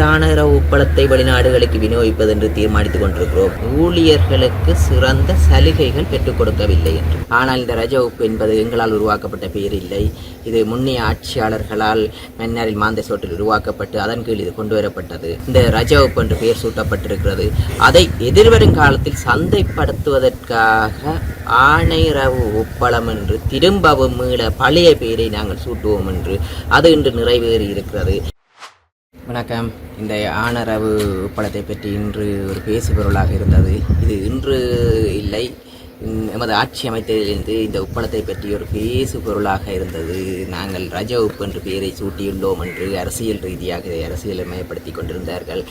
தானர உப்பளத்தை வெளிநாடுகளுக்கு விநியோகிப்பது என்று தீர்மானித்துக் கொண்டிருக்கிறோம். ஊழியர்களுக்கு சிறந்த சலுகைகள் பெற்றுக் கொடுக்கவில்லை என்று. ஆனால் இந்த ரஜ உப்பு என்பது எங்களால் உருவாக்கப்பட்ட பெயர் இல்லை. இது முன்னைய ஆட்சியாளர்களால் மன்னரில் மாந்தை சோட்டில் உருவாக்கப்பட்டு அதன் கீழ் இது கொண்டு வரப்பட்டது இந்த ரஜ உப்பு என்று பெயர் சூட்டப்பட்டிருக்கிறது. அதை எதிர்வரும் காலத்தில் சந்தைப்படுத்துவதற்காக ஆணைரவு உப்பளம் என்று திரும்பவும் மீள பழைய பெயரை நாங்கள் சூட்டுவோம் என்று அது இன்று நிறைவேறி இருக்கிறது வணக்கம். இந்த ஆனரவு படத்தை பற்றி இன்று ஒரு பேசுபொருளாக இருந்தது. இது இன்று இல்லை. எமது ஆட்சி அமைத்ததிலிருந்து இந்த ஒப்பந்தத்தை பற்றி ஒரு பேசு பொருளாக இருந்தது. நாங்கள் ரஜ உப்பு என்று பெயரை சூட்டியுள்ளோம் என்று அரசியல் ரீதியாக இதை அரசியலை மயப்படுத்தி கொண்டிருந்தார்கள்.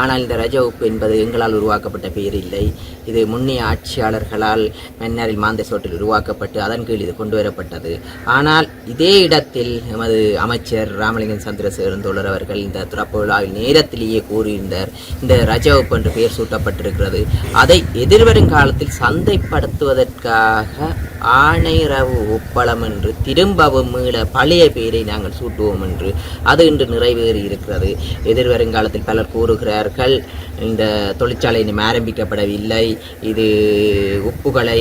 ஆனால் இந்த ரஜ உப்பு என்பது எங்களால் உருவாக்கப்பட்ட பெயர் இல்லை. இது முன்னைய ஆட்சியாளர்களால் மன்னரில் மாந்தை சோட்டில் உருவாக்கப்பட்டு அதன் கீழ் இது கொண்டு வரப்பட்டது ஆனால் இதே இடத்தில் எமது அமைச்சர் ராமலிங்கன் சந்திரசேகரன் தோழர் அவர்கள் இந்த துறப்பு விழாவில் நேரத்திலேயே கூறியிருந்தார் இந்த ரஜவப் என்று பெயர் சூட்டப்பட்டிருக்கிறது. அதை எதிர்வரும் காலத்தில் சந்தைப்படுத்துவதற்காக ஆணைரவு உப்பளம் என்று திரும்பவும் மீள பழைய பெயரை நாங்கள் சூட்டுவோம் என்று அது இன்று நிறைவேறி இருக்கிறது. எதிர்வருங்காலத்தில் பலர் கூறுகிறார்கள் இந்த தொழிற்சாலை இன்னும் ஆரம்பிக்கப்படவில்லை இது உப்புகளை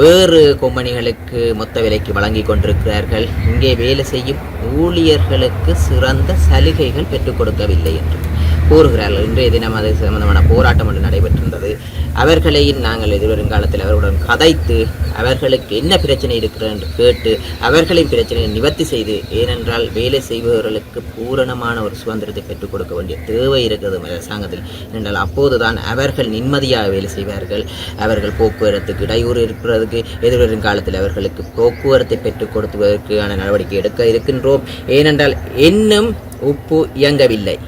வேறு கொம்பனிகளுக்கு மொத்த விலைக்கு வழங்கி கொண்டிருக்கிறார்கள். இங்கே வேலை செய்யும் ஊழியர்களுக்கு சிறந்த சலுகைகள் பெற்றுக் கொடுக்கவில்லை என்று. கூறுகிறார்கள். இன்றைய தினம் அது சம்பந்தமான போராட்டம் ஒன்று நடைபெற்றிருந்தது. அவர்களையும் நாங்கள் எதிர்வருங்காலத்தில் அவர்களுடன் கதைத்து அவர்களுக்கு என்ன பிரச்சனை இருக்கிறது என்று கேட்டு அவர்களின் பிரச்சனையை நிவர்த்தி செய்து ஏனென்றால் வேலை செய்பவர்களுக்கு பூரணமான ஒரு சுதந்திரத்தை பெற்றுக் கொடுக்க வேண்டிய தேவை இருக்கிறது அரசாங்கத்தில். என்றால் அப்போதுதான் அவர்கள் நிம்மதியாக வேலை செய்வார்கள். அவர்கள் போக்குவரத்துக்கு இடையூறு இருக்கிறதுக்கு எதிர்வரும் காலத்தில் அவர்களுக்கு போக்குவரத்தை பெற்றுக் கொடுத்துவதற்கான நடவடிக்கை எடுக்க இருக்கின்றோம். ஏனென்றால் இன்னும் உப்பு இயங்கவில்லை.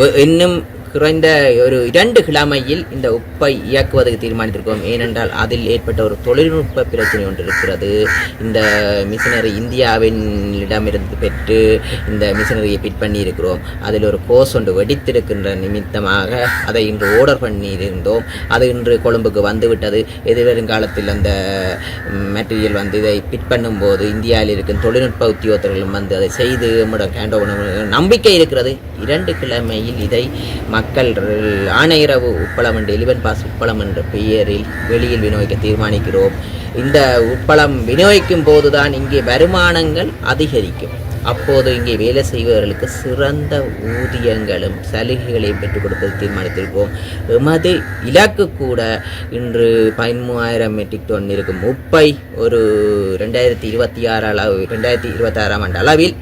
வ- இன்னும் குறைந்த ஒரு இரண்டு கிழமையில் இந்த உப்பை இயக்குவதற்கு தீர்மானித்திருக்கோம் ஏனென்றால் அதில் ஏற்பட்ட ஒரு தொழில்நுட்ப பிரச்சனை ஒன்று இருக்கிறது. இந்த மிஷினரி இந்தியாவினிடமிருந்து பெற்று இந்த மிஷினரியை பிட் பண்ணியிருக்கிறோம். அதில் ஒரு கோஸ் ஒன்று வெடித்திருக்கின்ற நிமித்தமாக அதை இன்று ஆர்டர் பண்ணியிருந்தோம். அது இன்று கொழும்புக்கு வந்துவிட்டது. எதிர்வரும் காலத்தில் அந்த மெட்டீரியல் வந்து இதை பிட் பண்ணும்போது இந்தியாவில் இருக்கும் தொழில்நுட்ப உத்தியோகத்தர்களும் வந்து அதை செய்து நம்முடைய நம்பிக்கை இருக்கிறது. இரண்டு கிழமையில் இதை மக்கள் ஆணையரவு உப்பளம் என்று எலிவன் பாஸ் உப்பளம் என்ற பெயரில் வெளியில் விநியோகிக்க தீர்மானிக்கிறோம். இந்த உப்பளம் விநியோகிக்கும் போதுதான் இங்கே வருமானங்கள் அதிகரிக்கும். அப்போது இங்கே வேலை செய்பவர்களுக்கு சிறந்த ஊதியங்களும் சலுகைகளையும் பெற்றுக் கொடுப்பது தீர்மானித்திருக்கோம் எமது இலக்கு கூட இன்று பதிமூவாயிரம் மெட்ரிக் டன் இருக்கும். உப்பை ஒரு ரெண்டாயிரத்தி இருபத்தி ஆறு அளவு ரெண்டாயிரத்தி இருபத்தாறாம் ஆண்டு அளவில்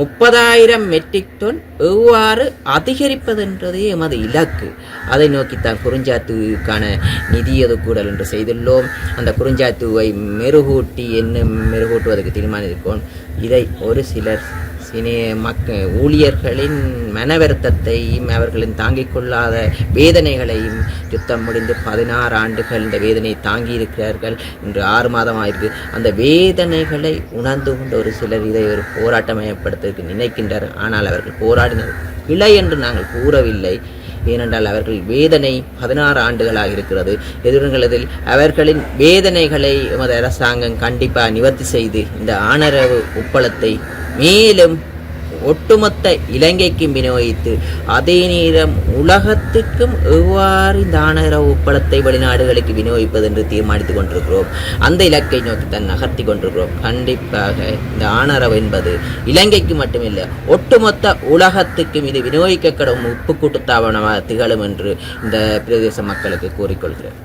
முப்பதாயிரம் மெட்ரிக் டன் எவ்வாறு அதிகரிப்பதென்றதே எமது இலக்கு. அதை நோக்கித்தான் குறிஞ்சாத்துக்கான நிதி ஒதுக்கூடல் என்று செய்துள்ளோம். அந்த குறிஞ்சாத்துவை மெருகூட்டி என்ன மெருகூட்டுவதற்கு தீர்மானித்திருக்கோம் இதை ஒரு சிலர் சினே மக்க ஊழியர்களின் மனவருத்தத்தையும் அவர்களின் தாங்கிக் கொள்ளாத வேதனைகளையும் யுத்தம் முடிந்து பதினாறு ஆண்டுகள் இந்த வேதனையை தாங்கி இருக்கிறார்கள் இன்று ஆறு மாதம் ஆயிருக்கு. அந்த வேதனைகளை உணர்ந்து கொண்டு ஒரு சிலர் இதை ஒரு போராட்டமயப்படுத்துவதற்கு நினைக்கின்றனர். ஆனால் அவர்கள் போராடினர். பிழை என்று நாங்கள் கூறவில்லை. ஏனென்றால் அவர்கள் வேதனை பதினாறு ஆண்டுகளாக இருக்கிறது. எதிர்காலத்தில் அவர்களின் வேதனைகளை எமது அரசாங்கம் கண்டிப்பாக நிவர்த்தி செய்து இந்த ஆணரவு உப்பளத்தை மேலும் ஒட்டுமொத்த இலங்கைக்கும் விநியோகித்து அதே நேரம் உலகத்துக்கும் எவ்வாறு இந்த ஆணரவு உப்பளத்தை வெளிநாடுகளுக்கு விநியோகிப்பது என்று தீர்மானித்துக் கொண்டிருக்கிறோம். அந்த இலக்கை நோக்கி தான் நகர்த்தி கொண்டிருக்கிறோம். கண்டிப்பாக இந்த ஆணரவு என்பது இலங்கைக்கு மட்டுமில்லை ஒட்டுமொத்த உலகத்துக்கும் இது விநியோகிக்கப்படும் உப்பு தாவணமாக திகழும் என்று இந்த பிரதேச மக்களுக்கு கூறிக்கொள்கிறேன்.